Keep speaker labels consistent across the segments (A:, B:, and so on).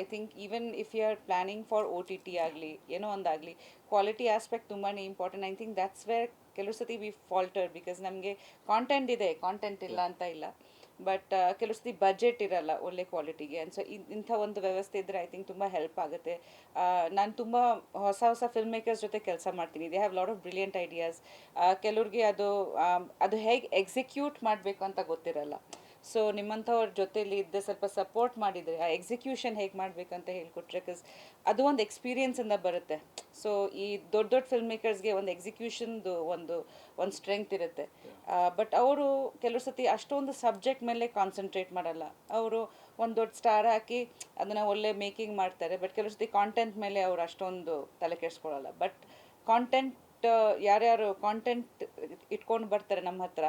A: I think even if you are planning for O T T ಆಗಲಿ ಏನೋ ಒಂದಾಗಲಿ quality aspect ತುಂಬಾ important I think that's where ಕೆಲವು ಸತಿ ವಿ ಫಾಲ್ಟರ್ ಬಿಕಾಸ್ ನಮಗೆ ಕಾಂಟೆಂಟ್ ಇದೆ ಕಾಂಟೆಂಟ್ ಇಲ್ಲ ಅಂತ ಇಲ್ಲ. ಬಟ್ ಕೆಲವು ಸತಿ ಬಜೆಟ್ ಇರಲ್ಲ ಒಳ್ಳೆ ಕ್ವಾಲಿಟಿಗೆ ಆ್ಯಂಡ್ ಸೊ ಇಂಥ ಒಂದು ವ್ಯವಸ್ಥೆ ಇದ್ದರೆ ಐ ಥಿಂಕ್ ತುಂಬ ಹೆಲ್ಪ್ ಆಗುತ್ತೆ. ನಾನು ತುಂಬ ಹೊಸ ಹೊಸ ಫಿಲ್ಮ್ ಮೇಕರ್ಸ್ ಜೊತೆ ಕೆಲಸ ಮಾಡ್ತೀನಿ. They have lot of brilliant ideas ಕೆಲವ್ರಿಗೆ ಅದು ಆಮ್, ಅದು ಹೇಗೆ ಎಕ್ಸಿಕ್ಯೂಟ್ ಮಾಡಬೇಕು ಅಂತ ಗೊತ್ತಿರಲ್ಲ. ಸೊ ನಿಮ್ಮಂಥವ್ರ ಜೊತೆಲಿ ಇದ್ದ ಸ್ವಲ್ಪ ಸಪೋರ್ಟ್ ಮಾಡಿದರೆ ಆ ಎಕ್ಸಿಕ್ಯೂಷನ್ ಹೇಗೆ ಮಾಡಬೇಕಂತ ಹೇಳ್ಕೊಟ್ರೆ ಬಿಕಾಸ್ ಅದು ಒಂದು ಎಕ್ಸ್ಪೀರಿಯೆನ್ಸಿಂದ ಬರುತ್ತೆ. ಸೊ ಈ ದೊಡ್ಡ ದೊಡ್ಡ ಫಿಲ್ಮ್ ಮೇಕರ್ಸ್ಗೆ ಒಂದು ಎಕ್ಸಿಕ್ಯೂಷನ್ದು ಒಂದು ಒಂದು ಸ್ಟ್ರೆಂಗ್ತ್ ಇರುತ್ತೆ. ಬಟ್ ಅವರು ಕೆಲವು ಸತಿ ಅಷ್ಟೊಂದು ಸಬ್ಜೆಕ್ಟ್ ಮೇಲೆ ಕಾನ್ಸಂಟ್ರೇಟ್ ಮಾಡಲ್ಲ. ಅವರು ಒಂದು ದೊಡ್ಡ ಸ್ಟಾರ್ ಹಾಕಿ ಅದನ್ನು ಒಳ್ಳೆ ಮೇಕಿಂಗ್ ಮಾಡ್ತಾರೆ ಬಟ್ ಕೆಲವು ಸತಿ ಕಾಂಟೆಂಟ್ ಮೇಲೆ ಅವರು ಅಷ್ಟೊಂದು ತಲೆ ಕೆಡಿಸ್ಕೊಳ್ಳಲ್ಲ ಬಟ್ ಕಾಂಟೆಂಟ್ ಯಾರ್ಯಾರು ಕಾಂಟೆಂಟ್ ಇಟ್ಕೊಂಡು ಬರ್ತಾರೆ ನಮ್ಮ ಹತ್ರ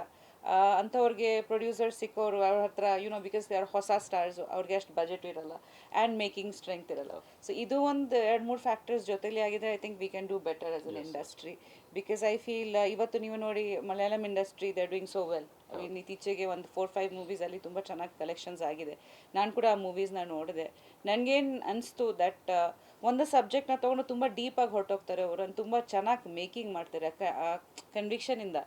A: ಅಂಥವ್ರಿಗೆ ಪ್ರೊಡ್ಯೂಸರ್ಸ್ ಸಿಕ್ಕೋರು ಅವ್ರ ಹತ್ರ you know because they are ಹೊಸ ಸ್ಟಾರ್ಸ್ ಅವ್ರಿಗೆ ಅಷ್ಟು ಬಜೆಟ್ ಇರಲ್ಲ. ಆ್ಯಂಡ್ ಮೇಕಿಂಗ್ ಸ್ಟ್ರೆಂತ್ ಇರಲ್ಲ. ಸೊ ಇದು ಒಂದು ಎರಡು ಮೂರು ಫ್ಯಾಕ್ಟರ್ಸ್ ಜೊತೆಲಿ ಆಗಿದ್ರೆ I think we can do better as an industry because I feel ಇವತ್ತು ನೀವು ನೋಡಿ Malayalam industry they doing so well ಇನ್ನು ಇತ್ತೀಚೆಗೆ ಒಂದು ಫೋರ್ ಫೈವ್ ಮೂವೀಸಲ್ಲಿ ತುಂಬ ಚೆನ್ನಾಗಿ ಕಲೆಕ್ಷನ್ಸ್ ಆಗಿದೆ. ನಾನು ಕೂಡ ಆ ಮೂವೀಸ್ನ ನೋಡಿದೆ. ನನಗೇನು ಅನಿಸ್ತು ದಟ್ ಒಂದು ಸಬ್ಜೆಕ್ಟ್ನ ತೊಗೊಂಡು ತುಂಬ ಡೀಪಾಗಿ ಹೊರಟೋಗ್ತಾರೆ ಅವರು. ತುಂಬ ಚೆನ್ನಾಗಿ ಮೇಕಿಂಗ್ ಮಾಡ್ತಾರೆ. ಕನ್ವಿಕ್ಷನಿಂದ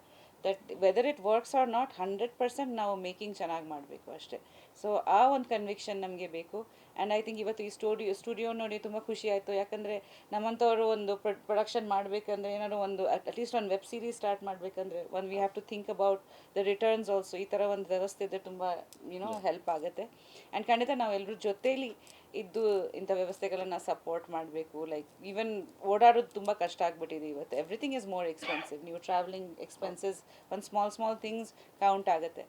A: that whether it works or not hundred percent ನಾವು ಮೇಕಿಂಗ್ ಚೆನ್ನಾಗಿ ಮಾಡಬೇಕು ಅಷ್ಟೇ. ಸೊ ಆ ಒಂದು ಕನ್ವಿಕ್ಷನ್ ನಮಗೆ ಬೇಕು. ಆ್ಯಂಡ್ ಐ ಥಿಂಕ್ ಇವತ್ತು ಈ ಸ್ಟುಡಿಯೋ ಸ್ಟುಡಿಯೋ ನೋಡಿ ತುಂಬ ಖುಷಿ ಆಯಿತು. ಯಾಕಂದರೆ ನಮ್ಮಂಥವ್ರು ಒಂದು ಪ್ರೊಡಕ್ಷನ್ ಮಾಡಬೇಕಂದ್ರೆ ಏನಾದ್ರು ಒಂದು ಅಟ್ಲೀಸ್ಟ್ ಒಂದು ವೆಬ್ ಸೀರೀಸ್ ಸ್ಟಾರ್ಟ್ ಮಾಡಬೇಕಂದ್ರೆ one we have to think about the returns also ಈ ಥರ ಒಂದು ವ್ಯವಸ್ಥೆ ಇದ್ದರೆ ತುಂಬ ಯುನೋ ಹೆಲ್ಪ್ ಆಗುತ್ತೆ. ಆ್ಯಂಡ್ ಖಂಡಿತ ನಾವೆಲ್ಲರೂ ಜೊತೇಲಿ ಇದ್ದು ಇಂಥ ವ್ಯವಸ್ಥೆಗಳನ್ನು ಸಪೋರ್ಟ್ ಮಾಡಬೇಕು. ಲೈಕ್ ಈವನ್ ಓಡಾಡೋದು ತುಂಬ ಕಷ್ಟ ಆಗಿಬಿಟ್ಟಿದೆ ಇವತ್ತು. ಎವ್ರಿಥಿಂಗ್ ಇಸ್ ಮೋರ್ ಎಕ್ಸ್ಪೆನ್ಸಿವ್ ನೀವು ಟ್ರಾವೆಲಿಂಗ್ ಎಕ್ಸ್ಪೆನ್ಸಸ್ ಒಂದು ಸ್ಮಾಲ್ ಸ್ಮಾಲ್ ಥಿಂಗ್ಸ್ ಕೌಂಟ್ ಆಗುತ್ತೆ.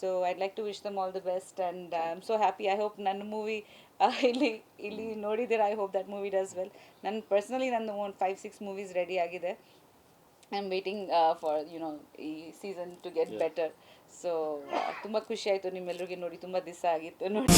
A: So I'd like to wish them all the best and I am so happy I hope ನನ್ನ ಮೂವಿ ಇಲ್ಲಿ ಇಲ್ಲಿ ನೋಡಿದ್ದೀರಾ? I hope that movie does well ನನ್ನ personally ನನ್ನ ಒಂದು ಫೈವ್ ಸಿಕ್ಸ್ ಮೂವೀಸ್ ರೆಡಿ ಆಗಿದೆ. I am waiting for you know ಈ season to get better so ತುಂಬ ಖುಷಿ ಆಯಿತು ನಿಮ್ಮೆಲ್ಲರಿಗೆ ನೋಡಿ. ತುಂಬ ದಿವಸ ಆಗಿತ್ತು ನೋಡಿ.